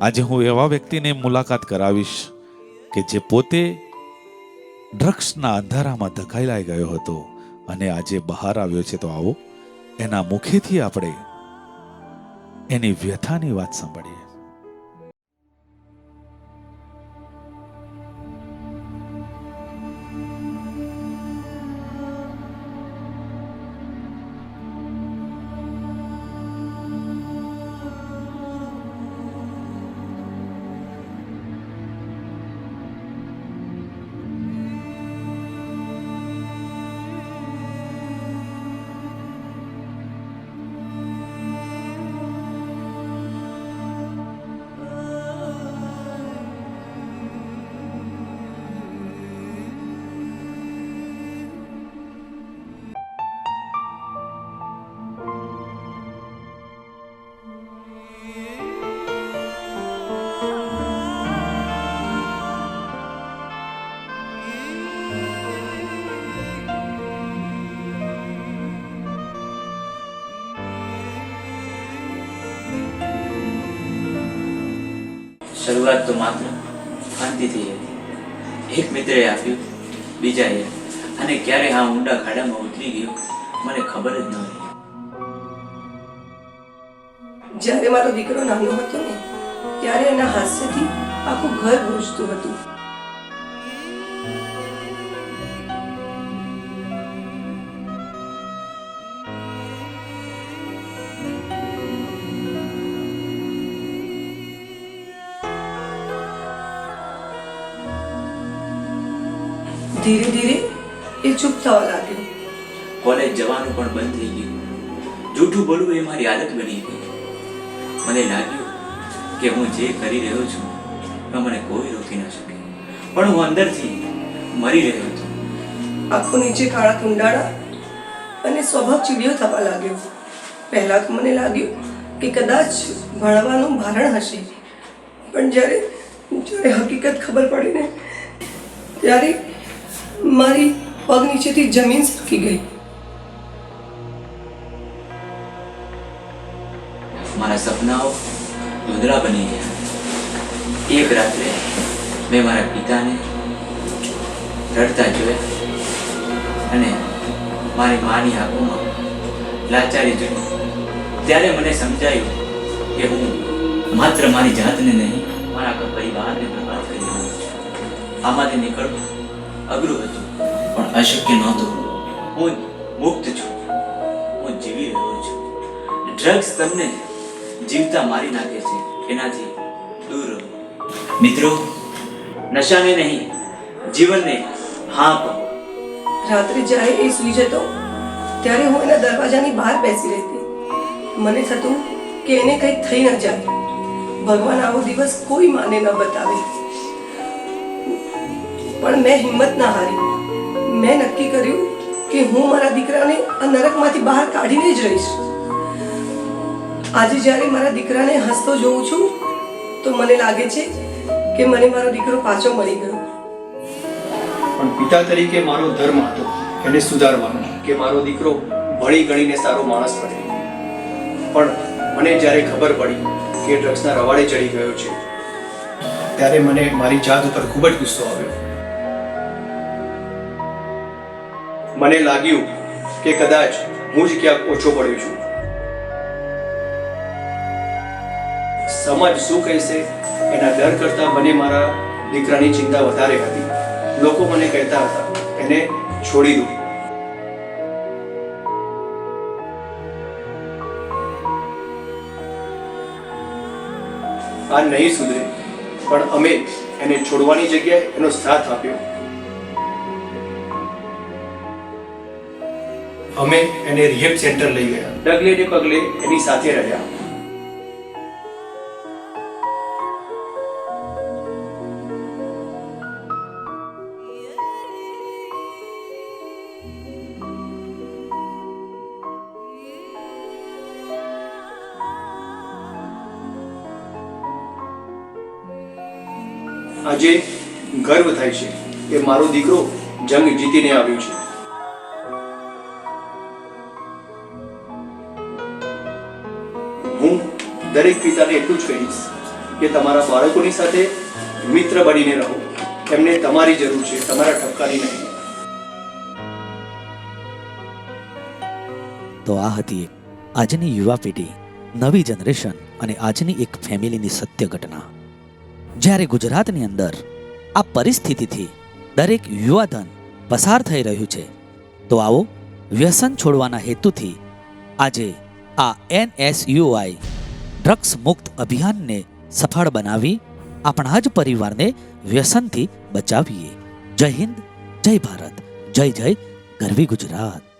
આજે હું એવા વ્યક્તિને મુલાકાત કરાવીશ કે જે પોતે ડ્રગ્સના અંધારામાં ધકેલાઈ ગયો હતો અને આજે બહાર આવ્યો છે. તો આવો, એના મુખેથી આપણે એની વ્યથાની વાત સાંભળીએ. શરૂઆત તો માત્ર શાંતિથી એક મિત્રએ આપ્યું, બીજાએ, અને ક્યારે આ ઊંડા ખાડામાં ઉતરી ગયો, મને ખબર જ ન હતી. જ્યારે મારો દીકરો નાનો હતો ને, ત્યારે એના હાસ્યથી આખું ઘર ગુંજતું હતું. ધીરે ધીરે એ ચૂપ થવા લાગ્યો. કોલેજ જવાનું પણ બંધ થઈ ગયું. જૂઠું બોલવું એ મારી આદત બની ગઈ. મને લાગ્યું કે હું જે કરી રહ્યો છું એમાં મને કોઈ રોકી ન શકે. પણ હું અંદરથી મરી રહ્યો હતો. આખું નીચે કાળા કુંડાળા અને સ્વભાવ ચીડિયો થવા લાગ્યો. પહેલા તો મને લાગ્યું કે કદાચ ભણવાનું ભારણ હશે. પણ જ્યારે જ્યારે હકીકત ખબર પડીને ત્યારે મારી પગ નીચેથી જમીન સરકી ગઈ. મારા સપનાઓ ધૂંધળા બની ગયા. એક રાત્રે મેં મારા પિતાને રડતા જોયા અને મારી માની આંખોમાં લાચારી જોઈ. ત્યારે મને સમજાયું કે હું માત્ર મારી જાતને નહીં, મારા પરિવારને બરબાદ કરી રહ્યો છું. આમાંથી નીકળવું અઘરું હતું. પણ અશક્ય નહોતું હું મુક્ત છું. હું જીવી રહ્યો છું. ડ્રગ્સ તમને જીવતા મારી નાખે છે. એનાથી દૂર રહો. મિત્રો નશાને નહીં જીવનને હા કહો. રાત્રે જ્યારે એ સૂઈ જતો ત્યારે હું એના દરવાજાની બહાર બેસી રહેતી. મને થતું કે એને કંઈક થઈ ન જાય. ભગવાન આવો દિવસ કોઈ માને ન બતાવે. પણ મેં હિંમત ના હારી. મેં નક્કી કર્યું કે હું મારા દીકરાને આ નરકમાંથી બહાર કાઢીને જ રહીશ. આજે જ્યારે મારા દીકરાને હસતો જોઉં છું, તો મને લાગે છે કે મને મારો દીકરો પાછો મળી ગયો. પણ પિતા તરીકે મારો ધર્મ હતો એને સુધારવાનો, કે મારો દીકરો ભણી ગણીને સારો માણસ બને. પણ મને જ્યારે ખબર પડી કે ડ્રગ્સના રવાડે ચડી ગયો છે, ત્યારે મને મારી જાત ઉપર ખૂબ જ ગુસ્સો આવ્યો. મને લાગ્યું કે કદાચ હું જ ક્યાંક ઓછો પડ્યો છું. સમાજ શું કહેશે? એના ડર કરતાં મને મારા દીકરાની ચિંતા વધારે હતી. લોકો મને કહેતા હતા, એને છોડી દો. આ નહીં સુધરે, પણ અમે એને છોડવાની જગ્યાએ એનો સાથ આપ્યો. અમે એને રિહેબ સેન્ટર લઈ ગયા. ડગલે ને પગલે એની સાથે રહ્યા. આજે ગર્વ થાય છે કે મારો દીકરો જંગ જીતીને આવ્યો છે. હું દરેક પિતાને એટલું જ કહીશ કે તમારા બાળકોની સાથે મિત્ર બનીને રહો. એમને તમારી જરૂર છે, તમારા ઠપકાની નહીં. તો આ હતી આજની યુવા પેઢી, નવી જનરેશન અને આજની એક ફેમિલીની સત્ય ઘટના. જ્યારે ગુજરાતની અંદર આ પરિસ્થિતિથી દરેક યુવાધન પસાર થઈ રહ્યું છે, તો આવો વ્યસન છોડવાના હેતુથી આજે આ એનએસયુઆઈ ડ્રગ્સ મુક્ત અભિયાનને સફળ બનાવી આપણા જ પરિવારને વ્યસનથી બચાવીએ. જય હિન્દ, જય ભારત, જય જય, ગરવી ગુજરાત.